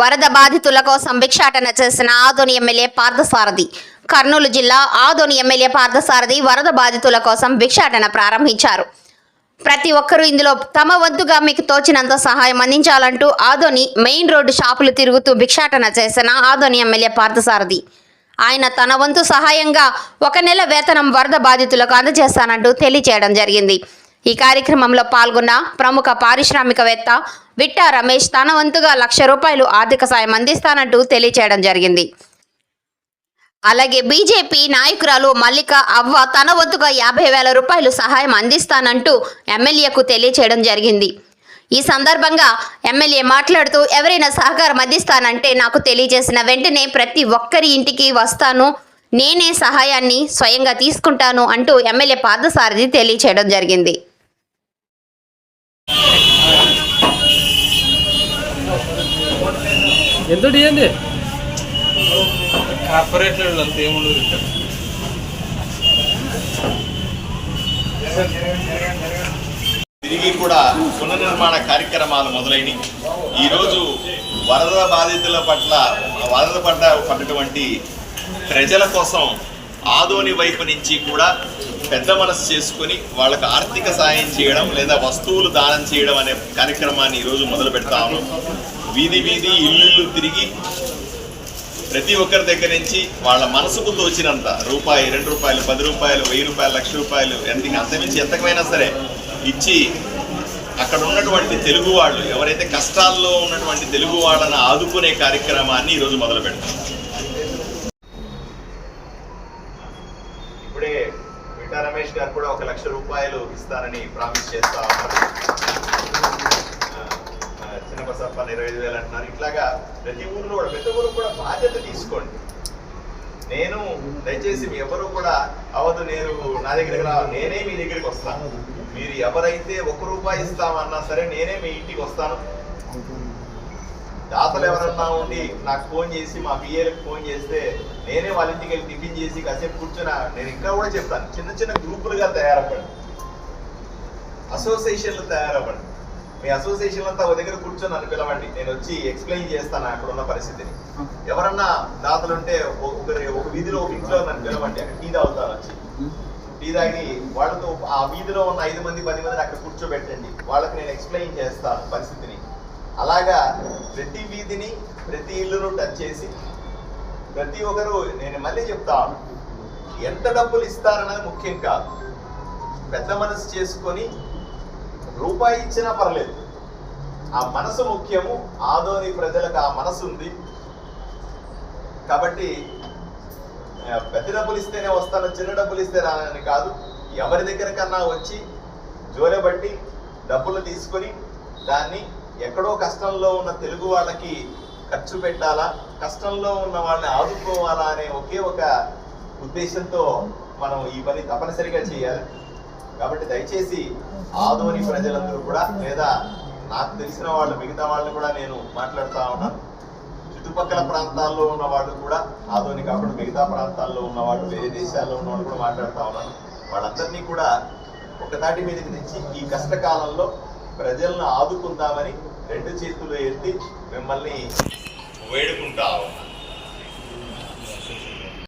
వరద బాధితుల కోసం భిక్షాటన చేసిన ఆదోని ఎమ్మెల్యే పార్థసారథి. కర్నూలు జిల్లా ఆదోని ఎమ్మెల్యే పార్థసారథి వరద బాధితుల కోసం భిక్షాటన ప్రారంభించారు. ప్రతి ఒక్కరూ ఇందులో తమ వంతుగా మీకు తోచినంత సహాయం అందించాలంటూ ఆదోని మెయిన్ రోడ్డు షాపులు తిరుగుతూ భిక్షాటన చేసిన ఆదోని ఎమ్మెల్యే పార్థసారథి. ఆయన తన వంతు సహాయంగా ఒక నెల వేతనం వరద బాధితులకు అందజేస్తానంటూ తెలియచేయడం జరిగింది. ఈ కార్యక్రమంలో పాల్గొన్న ప్రముఖ పారిశ్రామికవేత్త విట్టా రమేష్ తన వంతుగా లక్ష రూపాయలు ఆర్థిక సాయం అందిస్తానంటూ తెలియచేయడం జరిగింది. అలాగే బీజేపీ నాయకురాలు మల్లిక అవ్వ తన వంతుగా యాభై వేల రూపాయలు సహాయం అందిస్తానంటూ ఎమ్మెల్యేకు తెలియచేయడం జరిగింది. ఈ సందర్భంగా ఎమ్మెల్యే మాట్లాడుతూ ఎవరైనా సహకారం అందిస్తానంటే నాకు తెలియజేసిన వెంటనే ప్రతి ఒక్కరి ఇంటికి వస్తాను. నేనే సహాయాన్ని స్వయంగా తీసుకుంటాను అంటూ ఎమ్మెల్యే పార్థసారథి తెలియచేయడం జరిగింది. ఎంత ఇవ్వండి అంత ఏముండదు తిరిగి కూడా పునర్నిర్మాణ కార్యక్రమాలు మొదలైనవి. ఈరోజు వరద బాధితుల పట్ల వరద పడ్డ పడ్డటువంటి ప్రజల కోసం ఆదోని వైపు నుంచి కూడా పెద్ద మనసు చేసుకొని వాళ్ళకు ఆర్థిక సాయం చేయడం లేదా వస్తువులు దానం చేయడం అనే కార్యక్రమాన్ని ఈరోజు మొదలు పెడతా ఉన్నాం. వీధి వీధి ఇల్లు తిరిగి ప్రతి ఒక్కరి దగ్గర నుంచి వాళ్ళ మనసుకు తోచినంత రూపాయి రెండు రూపాయలు పది రూపాయలు వెయ్యి రూపాయలు లక్ష రూపాయలు ఎంత అంతమించి ఎంతకమైనా సరే ఇచ్చి అక్కడ ఉన్నటువంటి తెలుగు వాళ్ళు ఎవరైతే కష్టాల్లో ఉన్నటువంటి తెలుగు వాళ్ళని ఆదుకునే కార్యక్రమాన్ని ఈరోజు మొదలు పెడతారు ఇప్పుడే విటా రమేష్ గారు కూడా ఒక లక్ష రూపాయలు ఇస్తారని ప్రామిస్ చేస్తా ఉన్నారు. చిన్నపసప్ప ఇరవై ఐదు వేలు అంటున్నారు. ఇట్లాగా ప్రతి ఊర్లో కూడా ప్రతి ఊరు కూడా బాధ్యత తీసుకోండి. నేను దయచేసి మీ ఎవరు కూడా అవదు నేను నా దగ్గరికి రా నేనే మీ దగ్గరికి వస్తాను మీరు ఎవరైతే ఒక రూపాయి ఇస్తామన్నా సరే నేనే మీ ఇంటికి వస్తాను. దాతలు ఎవరన్నా ఉండి నాకు ఫోన్ చేసి మా పిఏలకు ఫోన్ చేస్తే నేనే వాళ్ళ ఇంటికి వెళ్ళి టిఫిన్ చేసి కాసేపు కూర్చున్నా. నేను ఇంకా కూడా చెప్తాను. చిన్న చిన్న గ్రూపులుగా తయారవ్వండి. అసోసియేషన్లు తయారవ్వండి. మీ అసోసియేషన్ అంతా ఒక దగ్గర కూర్చొని నన్ను పిలవండి. నేను వచ్చి ఎక్స్ప్లెయిన్ చేస్తాను అక్కడ ఉన్న పరిస్థితిని. ఎవరన్నా దాతలు ఉంటే ఒకరి ఒక వీధిలో ఒక ఇంట్లో నన్ను పిలవండి. అక్కడ టీ తాగుతాను వచ్చి. టీ తాగి వాళ్ళతో ఆ వీధిలో ఉన్న ఐదు మంది పది మందిని అక్కడ కూర్చోబెట్టండి. వాళ్ళకి నేను ఎక్స్ప్లెయిన్ చేస్తాను పరిస్థితిని. అలాగా ప్రతి వీధిని ప్రతి ఇల్లును టచ్ చేసి ప్రతి ఒక్కరు నేను మళ్ళీ చెప్తాను ఎంత డబ్బులు ఇస్తారన్నది ముఖ్యం కాదు. పెద్ద మనసు చేసుకొని రూపాయి ఇచ్చినా పర్లేదు. ఆ మనసు ముఖ్యము ఆదోని ప్రజలకు ఆ మనసు ఉంది. కాబట్టి పెద్ద డబ్బులు ఇస్తేనే వస్తాను చిన్న డబ్బులు ఇస్తే రానని కాదు. ఎవరి దగ్గర కన్నా వచ్చి జోలబట్టి డబ్బులు తీసుకొని దాన్ని ఎక్కడో కష్టంలో ఉన్న తెలుగు వాళ్ళకి ఖర్చు పెట్టాలా? కష్టంలో ఉన్న వాళ్ళని ఆదుకోవాలా అనే ఒకే ఒక ఉద్దేశంతో మనం ఈ పని తప్పనిసరిగా చేయాలి. కాబట్టి దయచేసి ఆదోని ప్రజలందరూ కూడా లేదా నాకు తెలిసిన వాళ్ళు మిగతా వాళ్ళని కూడా నేను మాట్లాడుతూ ఉన్నాను. చుట్టుపక్కల ప్రాంతాల్లో ఉన్న వాళ్ళు కూడా ఆదోని కాకుండా మిగతా ప్రాంతాల్లో ఉన్న వాళ్ళు వేరే దేశాల్లో ఉన్న వాళ్ళు కూడా మాట్లాడుతూ ఉన్నాను. వాళ్ళందరినీ కూడా ఒకదాటి మీదకి తెచ్చి ఈ కష్టకాలంలో ప్రజలను ఆదుకుందామని రెండు చేతులు ఎత్తి మిమ్మల్ని వేడుకుంటా